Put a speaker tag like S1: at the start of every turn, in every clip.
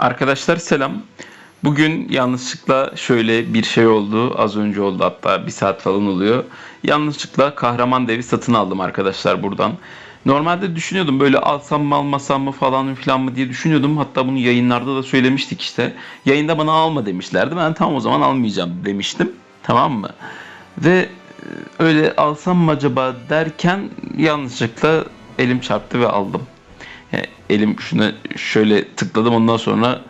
S1: Arkadaşlar selam. Bugün yanlışlıkla şöyle bir şey oldu. Az önce oldu hatta bir saat falan oluyor. Yanlışlıkla kahraman devi satın aldım arkadaşlar buradan. Normalde düşünüyordum böyle alsam mı almasam mı falan filan mı diye düşünüyordum. Hatta bunu yayınlarda da söylemiştik işte. Yayında bana alma demişlerdi. Ben tamam o zaman almayacağım demiştim. Tamam mı? Ve e, öyle alsam mı acaba derken yanlışlıkla elim çarptı ve aldım. Elim şuna şöyle tıkladım ondan sonra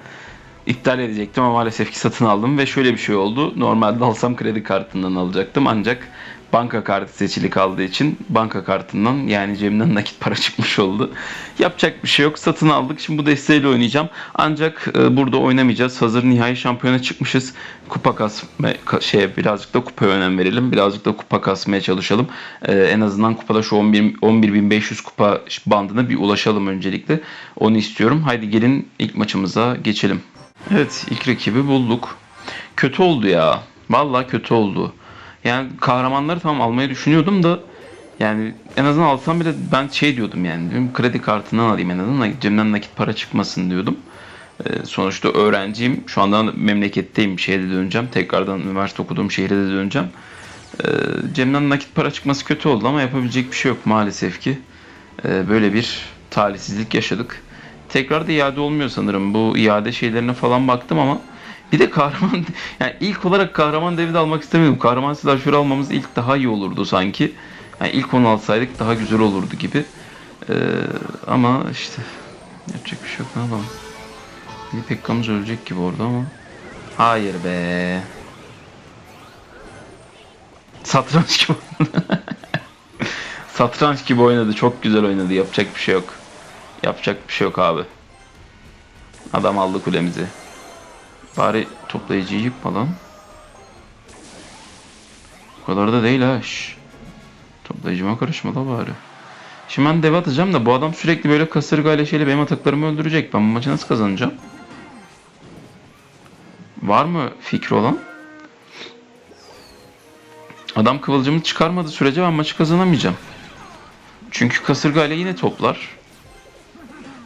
S1: iptal edecektim ama maalesef ki satın aldım ve şöyle bir şey oldu. Normalde alsam kredi kartından alacaktım ancak banka kartı seçili kaldığı için banka kartından yani cebimden nakit para çıkmış oldu. Yapacak bir şey yok. Satın aldık. Şimdi bu desteğiyle oynayacağım. Ancak e, burada oynamayacağız. Hazır nihai şampiyona çıkmışız. Kupa kasma şey birazcık da kupaya önem verelim. Birazcık da kupa kasmaya çalışalım. E, en azından kupada şu 11 11500 kupa bandına bir ulaşalım öncelikle. Onu istiyorum. Haydi gelin ilk maçımıza geçelim. Evet ilk rakibi bulduk. Kötü oldu ya. Vallahi kötü oldu. Yani kahramanları tam almayı düşünüyordum da yani en azından alsam bile ben şey diyordum yani diyorum, kredi kartından alayım en azından cebimden nakit para çıkmasın diyordum. Ee, sonuçta öğrenciyim. Şu anda memleketteyim. Şehre döneceğim. Tekrardan üniversite okuduğum şehre de döneceğim. Ee, cebimden nakit para çıkması kötü oldu ama yapabilecek bir şey yok maalesef ki. Ee, böyle bir talihsizlik yaşadık. Tekrar da iade olmuyor sanırım. Bu iade şeylerine falan baktım ama bir de kahraman yani ilk olarak kahraman devi de almak istemiyorum. Kahraman silahşörü almamız ilk daha iyi olurdu sanki. Yani ilk onu alsaydık daha güzel olurdu gibi. Ee, ama işte yapacak bir şey yok ne yapalım. Bir Pekka'mız ölecek gibi orada ama. Hayır be. Satranç gibi oynadı. Satranç gibi oynadı. Çok güzel oynadı. Yapacak bir şey yok. Yapacak bir şey yok abi. Adam aldı kulemizi. Bari toplayıcıyı yıkma lan. O kadar da değil ha. Şş. Toplayıcıma karışma da bari. Şimdi ben dev atacağım da bu adam sürekli böyle kasırgayla şeyle benim ataklarımı öldürecek. Ben bu maçı nasıl kazanacağım? Var mı fikri olan? Adam kıvılcımı çıkarmadığı sürece ben maçı kazanamayacağım. Çünkü kasırgayla yine toplar.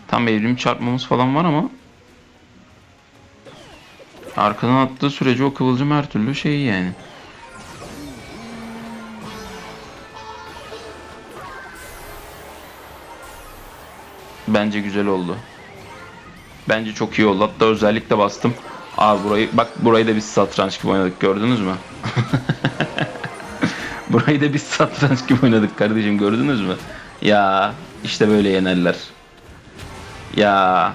S1: Tam evrim çarpmamız falan var ama arkadan attığı sürece o kıvılcım her türlü şey yani. Bence güzel oldu. Bence çok iyi oldu. Hatta özellikle bastım. Abi burayı bak burayı da biz satranç gibi oynadık gördünüz mü? burayı da biz satranç gibi oynadık kardeşim gördünüz mü? Ya işte böyle yenerler. Ya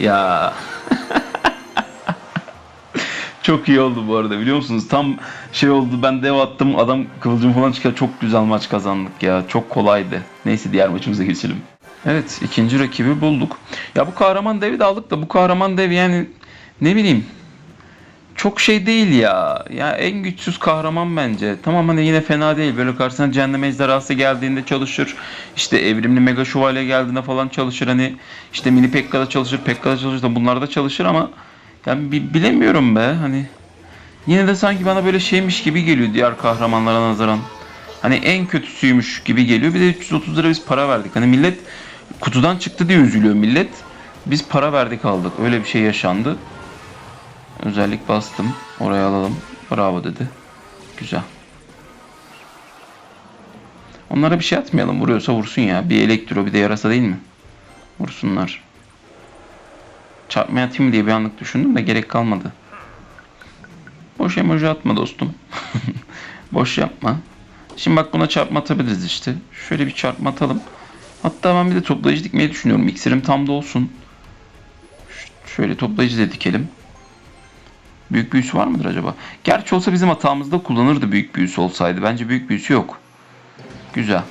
S1: ya Çok iyi oldu bu arada biliyor musunuz? Tam şey oldu ben dev attım adam kıvılcım falan çıkar çok güzel maç kazandık ya. Çok kolaydı. Neyse diğer maçımıza geçelim. Evet ikinci rakibi bulduk. Ya bu kahraman devi de aldık da bu kahraman dev yani ne bileyim çok şey değil ya. Ya en güçsüz kahraman bence. Tamam hani yine fena değil. Böyle karşısına cehennem ejderhası geldiğinde çalışır. İşte evrimli mega şövalye geldiğinde falan çalışır. Hani işte mini Pekka'da çalışır, Pekka'da çalışır da bunlarda çalışır ama yani bi- bilemiyorum be hani. Yine de sanki bana böyle şeymiş gibi geliyor diğer kahramanlara nazaran. Hani en kötüsüymüş gibi geliyor. Bir de 330 lira biz para verdik. Hani millet kutudan çıktı diye üzülüyor millet. Biz para verdik aldık. Öyle bir şey yaşandı. Özellik bastım. Oraya alalım. Bravo dedi. Güzel. Onlara bir şey atmayalım. Vuruyorsa vursun ya. Bir elektro bir de yarasa değil mi? Vursunlar. Çarpmaya atayım diye bir anlık düşündüm de gerek kalmadı. Boş emoji atma dostum. Boş yapma. Şimdi bak buna çarpma atabiliriz işte. Şöyle bir çarpma atalım. Hatta ben bir de toplayıcı dikmeyi düşünüyorum. İksirim tam da olsun. Şöyle toplayıcı da dikelim. Büyük büyüsü var mıdır acaba? Gerçi olsa bizim hatamızda kullanırdı büyük büyüsü olsaydı. Bence büyük büyüsü yok. Güzel.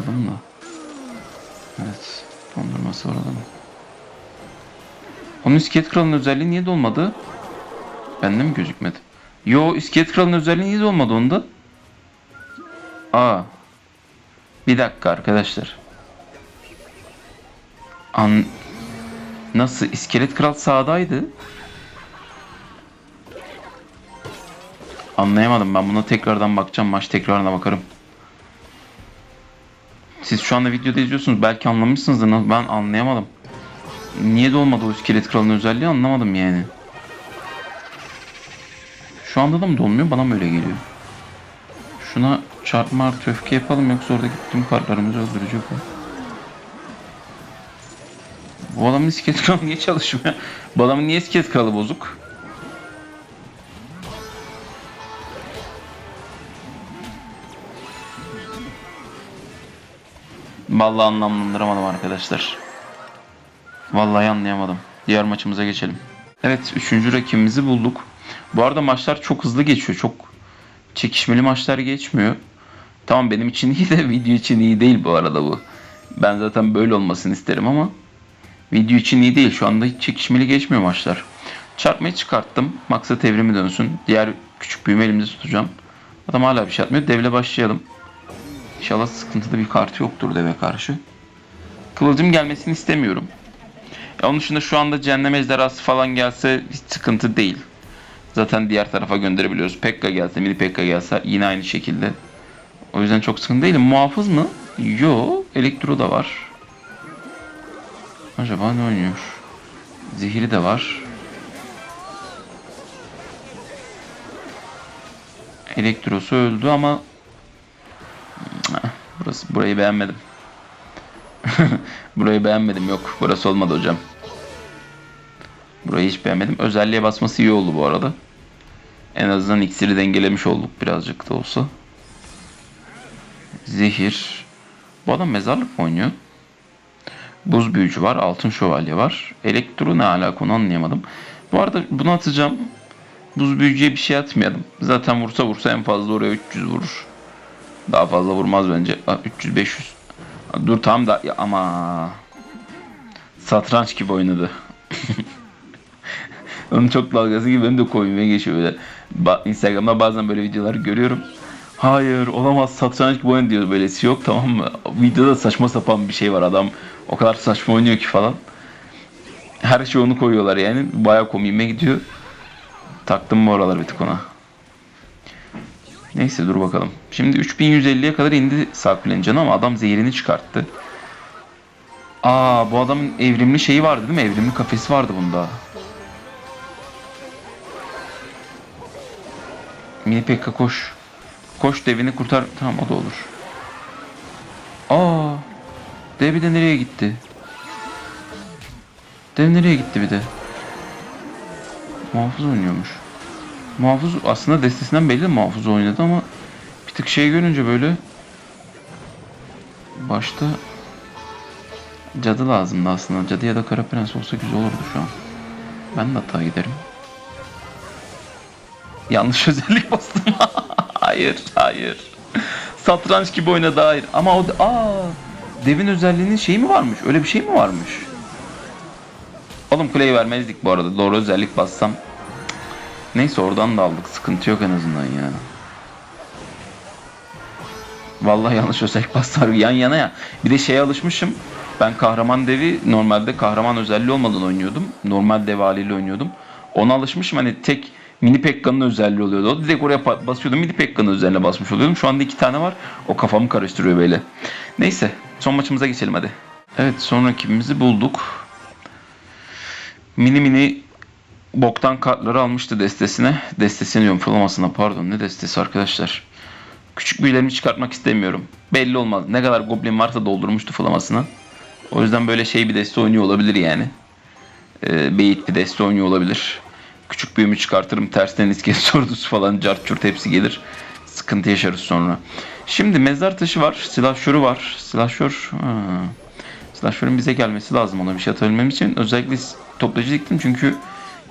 S1: Atalım da. Evet. Dondurması var adamın. Onun iskelet kralının özelliği niye dolmadı? Bende mi gözükmedi? Yo iskelet kralının özelliği niye dolmadı onda? Aa. Bir dakika arkadaşlar. An Nasıl? İskelet Kral sağdaydı. Anlayamadım ben buna tekrardan bakacağım. Maç tekrarına bakarım. Siz şu anda videoda izliyorsunuz. Belki anlamışsınızdır. Ben anlayamadım. Niye de olmadı o iskelet kralının özelliği anlamadım yani. Şu anda da mı dolmuyor? Bana mı öyle geliyor? Şuna çarpma artı öfke yapalım yoksa oradaki tüm kartlarımızı öldürecek o. Bu adamın iskelet kralı niye çalışmıyor? Bu adamın niye iskelet kralı bozuk? Vallahi anlamlandıramadım arkadaşlar. Vallahi anlayamadım. Diğer maçımıza geçelim. Evet, üçüncü rakibimizi bulduk. Bu arada maçlar çok hızlı geçiyor. Çok çekişmeli maçlar geçmiyor. Tamam benim için iyi de video için iyi değil bu arada bu. Ben zaten böyle olmasını isterim ama video için iyi değil. Şu anda hiç çekişmeli geçmiyor maçlar. Çarpmayı çıkarttım. Maksat evrimi dönsün. Diğer küçük büyüme elimde tutacağım. Adam hala bir şey atmıyor. Devle başlayalım. İnşallah sıkıntılı bir kartı yoktur deve karşı. Kıvılcım gelmesini istemiyorum. Ya onun dışında şu anda cehennem ejderhası falan gelse hiç sıkıntı değil. Zaten diğer tarafa gönderebiliyoruz. Pekka gelse, mini Pekka gelse yine aynı şekilde. O yüzden çok sıkıntı değilim. Muhafız mı? Yo, elektro da var. Acaba ne oynuyor? Zehiri de var. Elektrosu öldü ama Burası burayı beğenmedim. burayı beğenmedim. Yok, burası olmadı hocam. Burayı hiç beğenmedim. Özelliğe basması iyi oldu bu arada. En azından iksiri dengelemiş olduk birazcık da olsa. Zehir. Bu adam mezarlık mı oynuyor? Buz büyücü var. Altın şövalye var. Elektro ne alaka onu anlayamadım. Bu arada bunu atacağım. Buz büyücüye bir şey atmayalım. Zaten vursa vursa en fazla oraya 300 vurur. Daha fazla vurmaz bence. 300 500. Dur tam da ya ama satranç gibi oynadı. Onun çok dalgası gibi benim de koymaya geçiyor böyle. Ba- Instagram'da bazen böyle videolar görüyorum. Hayır olamaz satranç gibi oyun diyor böylesi yok tamam mı? Videoda saçma sapan bir şey var adam o kadar saçma oynuyor ki falan. Her şey onu koyuyorlar yani bayağı komiğime gidiyor. Taktım bu aralar bir tık ona. Neyse dur bakalım. Şimdi 3150'ye kadar indi Sarkül'ün canı ama adam zehirini çıkarttı. Aa bu adamın evrimli şeyi vardı değil mi? Evrimli kafesi vardı bunda. Mini Pekka koş. Koş devini kurtar. Tamam o da olur. Aa dev bir de nereye gitti? Dev nereye gitti bir de? Muhafız oynuyormuş. Muhafız aslında destesinden belli muhafız oynadı ama bir tık şey görünce böyle başta cadı lazımdı aslında. Cadı ya da kara prens olsa güzel olurdu şu an. Ben de hata giderim. Yanlış özellik bastım. hayır, hayır. Satranç gibi oynadı hayır. Ama o aa devin özelliğinin şeyi mi varmış? Öyle bir şey mi varmış? Oğlum kuleyi vermezdik bu arada. Doğru özellik bassam Neyse oradan da aldık. Sıkıntı yok en azından ya. Vallahi yanlış özellik bastılar yan yana ya. Bir de şeye alışmışım. Ben kahraman devi normalde kahraman özelliği olmadan oynuyordum. Normal dev haliyle oynuyordum. Ona alışmışım hani tek mini Pekka'nın özelliği oluyordu. O direkt oraya basıyordum. Mini Pekka'nın özelliğine basmış oluyordum. Şu anda iki tane var. O kafamı karıştırıyor böyle. Neyse son maçımıza geçelim hadi. Evet son rakibimizi bulduk. Mini mini boktan kartları almıştı destesine. Destesini diyorum fırlamasına pardon. Ne destesi arkadaşlar. Küçük büyülerimi çıkartmak istemiyorum. Belli olmaz. Ne kadar goblin varsa doldurmuştu fırlamasına. O yüzden böyle şey bir deste oynuyor olabilir yani. Ee, beyit bir deste oynuyor olabilir. Küçük büyümü çıkartırım. Tersten iskelet sordusu falan cart çurt hepsi gelir. Sıkıntı yaşarız sonra. Şimdi mezar taşı var. Silahşörü var. Silahşör... Ha. Silahşörün bize gelmesi lazım ona bir şey atabilmem için. Özellikle toplayıcı diktim çünkü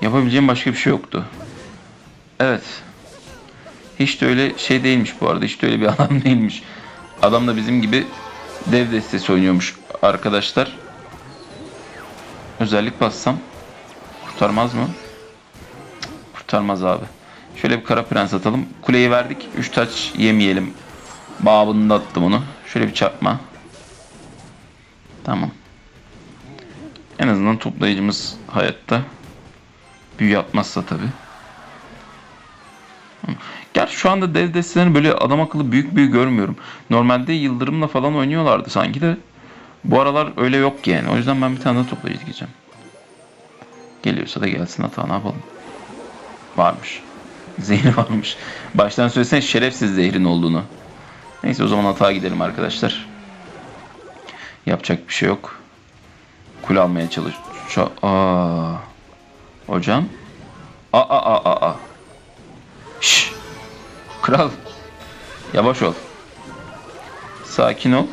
S1: Yapabileceğim başka bir şey yoktu. Evet. Hiç de öyle şey değilmiş bu arada. Hiç de öyle bir adam değilmiş. Adam da bizim gibi dev destesi oynuyormuş arkadaşlar. Özellik bassam kurtarmaz mı? Kurtarmaz abi. Şöyle bir kara prens atalım. Kuleyi verdik. 3 taç yemeyelim. Babında attım onu. Şöyle bir çarpma. Tamam. En azından toplayıcımız hayatta. Büyü yapmazsa tabi. Gerçi şu anda dev destelerini böyle adam akıllı büyük büyük görmüyorum. Normalde Yıldırım'la falan oynuyorlardı sanki de. Bu aralar öyle yok yani. O yüzden ben bir tane daha toplayıcı diyeceğim. Geliyorsa da gelsin hata ne yapalım. Varmış. Zehri varmış. Baştan söylesene şerefsiz zehrin olduğunu. Neyse o zaman hata gidelim arkadaşlar. Yapacak bir şey yok. Kul almaya çalış. Aa. Hocam. Aa aa aa aa. Şş. Kral. Yavaş ol. Sakin ol.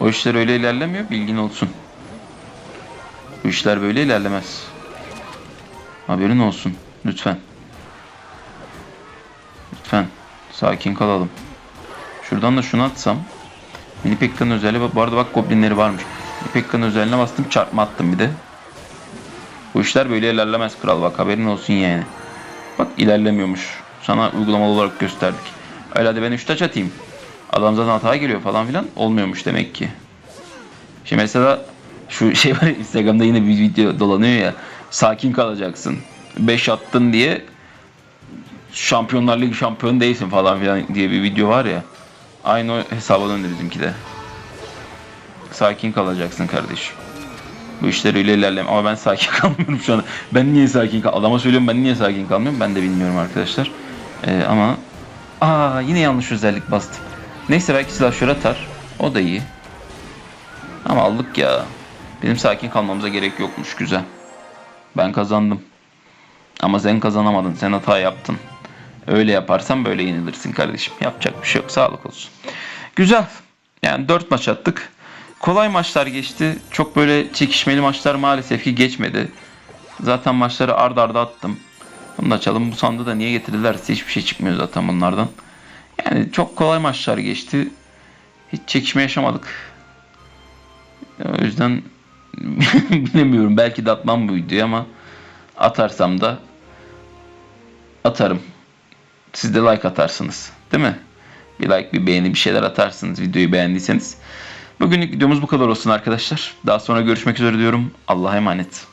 S1: O işler öyle ilerlemiyor bilgin olsun. Bu işler böyle ilerlemez. Haberin olsun. Lütfen. Lütfen. Sakin kalalım. Şuradan da şunu atsam. Mini Pekka'nın özelliği. Bu arada bak goblinleri varmış. Mini Pekka'nın özelliğine bastım. Çarpma attım bir de. Bu işler böyle ilerlemez kral. Bak haberin olsun yani. Bak ilerlemiyormuş. Sana uygulamalı olarak gösterdik. Öyle hadi ben 3 taç atayım. Adam zaten hata geliyor falan filan. Olmuyormuş demek ki. Şimdi mesela şu şey var Instagram'da yine bir video dolanıyor ya. Sakin kalacaksın. 5 attın diye Şampiyonlar Ligi şampiyonu değilsin falan filan diye bir video var ya. Aynı o hesaba döndü bizimki de. Sakin kalacaksın kardeşim. Bu işler öyle ilerlem ama ben sakin kalmıyorum şu an. Ben niye sakin kal Adama söylüyorum ben niye sakin kalmıyorum ben de bilmiyorum arkadaşlar. Ee, ama aa yine yanlış özellik bastım. Neyse belki silahşör atar. O da iyi. Ama aldık ya. Bizim sakin kalmamıza gerek yokmuş güzel. Ben kazandım. Ama sen kazanamadın. Sen hata yaptın. Öyle yaparsan böyle yenilirsin kardeşim. Yapacak bir şey yok. Sağlık olsun. Güzel. Yani 4 maç attık. Kolay maçlar geçti. Çok böyle çekişmeli maçlar maalesef ki geçmedi. Zaten maçları ard arda attım. Bunu da açalım. Bu sandığı da niye getirdilerse hiçbir şey çıkmıyor zaten bunlardan. Yani çok kolay maçlar geçti. Hiç çekişme yaşamadık. O yüzden bilemiyorum. Belki de atmam bu videoyu ama atarsam da atarım. Siz de like atarsınız. Değil mi? Bir like, bir beğeni, bir şeyler atarsınız videoyu beğendiyseniz. Bugünlük videomuz bu kadar olsun arkadaşlar. Daha sonra görüşmek üzere diyorum. Allah'a emanet.